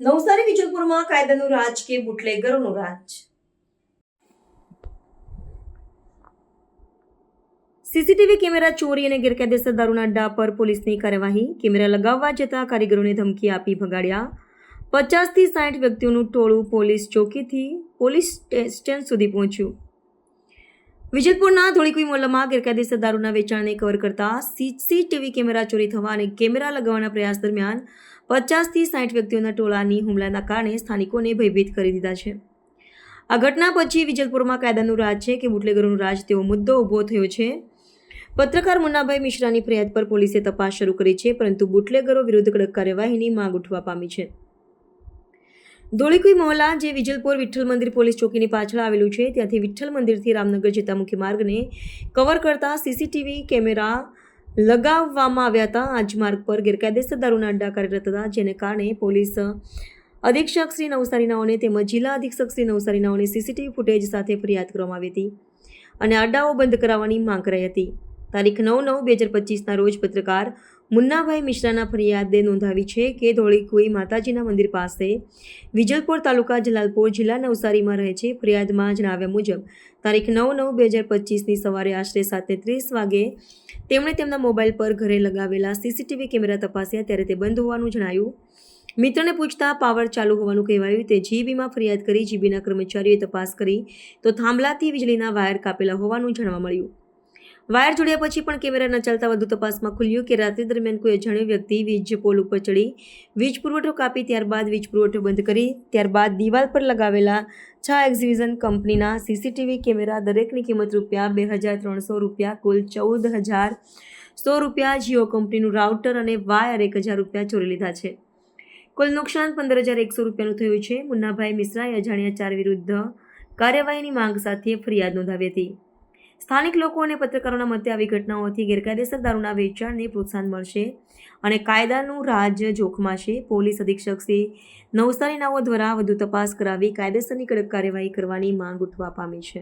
નવસારી વિજલપુરમાં કાયદાનું રાજ કે બુટલેગરોનું રાજ? CCTV camera ચોરી અને ગેરકાયદેસર દારૂના અડ્ડા પર પોલીસની કાર્યવાહી, કેમેરા લગાવવા જતા કારીગરોને ધમકી આપી ભગાડ્યા. પચાસથી સાઠ વ્યક્તિઓનું ટોળું પોલીસ ચોકીથી પોલીસ સ્ટેશન સુધી પહોંચ્યું. વિજલપુરના ધોળીકુઈ મોહલ્લામાં ગેરકાયદેસર દારૂના વેચાણને કવર કરતા સીસીટીવી કેમેરા ચોરી થવા અને કેમેરા લગાવવાના પ્રયાસ દરમિયાન પચાસથી સાઠ વ્યક્તિઓના ટોળાની હુમલાના કારણે સ્થાનિકોને ભયભીત કરી દીધા છે. આ ઘટના પછી વિજલપુરમાં કાયદાનું રાજ છે કે બુટલેગરોનું રાજ તેવો મુદ્દો ઊભો થયો છે. પત્રકાર મુન્નાભાઈ મિશ્રાની ફરિયાદ પર પોલીસે તપાસ શરૂ કરી છે, પરંતુ બુટલેગરો વિરુદ્ધ કડક કાર્યવાહીની માંગ ઉઠવા પામી છે. ધોળીકુઈ મહોલ્લા, જે વિજલપુર વિઠ્ઠલ મંદિર પોલીસ ચોકીની પાછળ આવેલું છે, ત્યાંથી વિઠ્ઠલ મંદિરથી રામનગર જતા મુખ્ય માર્ગને કવર કરતા સીસીટીવી કેમેરા લગાવવામાં આવ્યા હતા. આજ માર્ગ પર ગેરકાયદેસર દારૂના અડ્ડા કાર્યરત હતા, જેને કારણે પોલીસ અધિક્ષક શ્રી નવસારીનાઓને તેમજ જિલ્લા અધિક્ષક શ્રી નવસારીનાઓને સીસીટીવી ફૂટેજ સાથે ફરિયાદ કરવામાં આવી હતી અને અડ્ડાઓ બંધ કરાવવાની માંગ કરાઈ હતી. તારીખ નવ નવ બે હજાર પચીસના રોજ પત્રકાર મુન્નાભાઈ મિશ્રાના ફરિયાદે નોંધાવી છે કે ધોળીકુઈ માતાજીના મંદિર પાસે વિજલપુર તાલુકા જલાલપુર જિલ્લા નવસારીમાં રહે છે. ફરિયાદમાં જણાવ્યા મુજબ, તારીખ નવ નવ બે હજાર પચીસની સવારે આશરે સાતને ત્રીસ વાગે તેમણે તેમના મોબાઈલ પર ઘરે લગાવેલા સીસીટીવી કેમેરા તપાસ્યા ત્યારે તે બંધ હોવાનું જણાયું. મિત્રને પૂછતા પાવર ચાલુ હોવાનું કહેવાયું. તે જીબીમાં ફરિયાદ કરી જીબીના કર્મચારીઓએ તપાસ કરી તો થાંભલાથી વીજળીના વાયર કાપેલા હોવાનું જાણવા મળ્યું. વાયર જોડ્યા પછી પણ કેમેરાના ચાલતા વધુ તપાસમાં ખુલ્યું કે રાત્રિ દરમિયાન કોઈ અજાણ્યો વ્યક્તિ વીજ પોલ ઉપર ચડી, વીજ પુરવઠો કાપી ત્યારબાદ વીજ પુરવઠો બંધ કરી, ત્યારબાદ દિવાલ પર લગાવેલા છ એક્ઝિવિઝન કંપનીના સીસીટીવી કેમેરા દરેકની કિંમત રૂપિયા બે હજાર ત્રણસો રૂપિયા, કુલ ચૌદ હજાર સો રૂપિયા જીઓ કંપનીનું રાઉટર અને વાયર એક હજાર રૂપિયા ચોરી લીધા છે. કુલ નુકસાન પંદર હજાર એકસો રૂપિયાનું થયું છે. મુન્નાભાઈ મિશ્રાએ અજાણ્યા ચાર વિરુદ્ધ કાર્યવાહીની માંગ સાથે ફરિયાદ નોંધાવી હતી. સ્થાનિક લોકો અને પત્રકારોના મતે આવી ઘટનાઓથી ગેરકાયદેસર દારૂના વેચાણને પ્રોત્સાહન મળશે અને કાયદાનું રાજ જોખમાશે પોલીસ અધિક્ષક શ્રી નવસારીનાઓ દ્વારા વધુ તપાસ કરાવી કાયદેસરની કડક કાર્યવાહી કરવાની માંગ ઉઠવા પામી છે.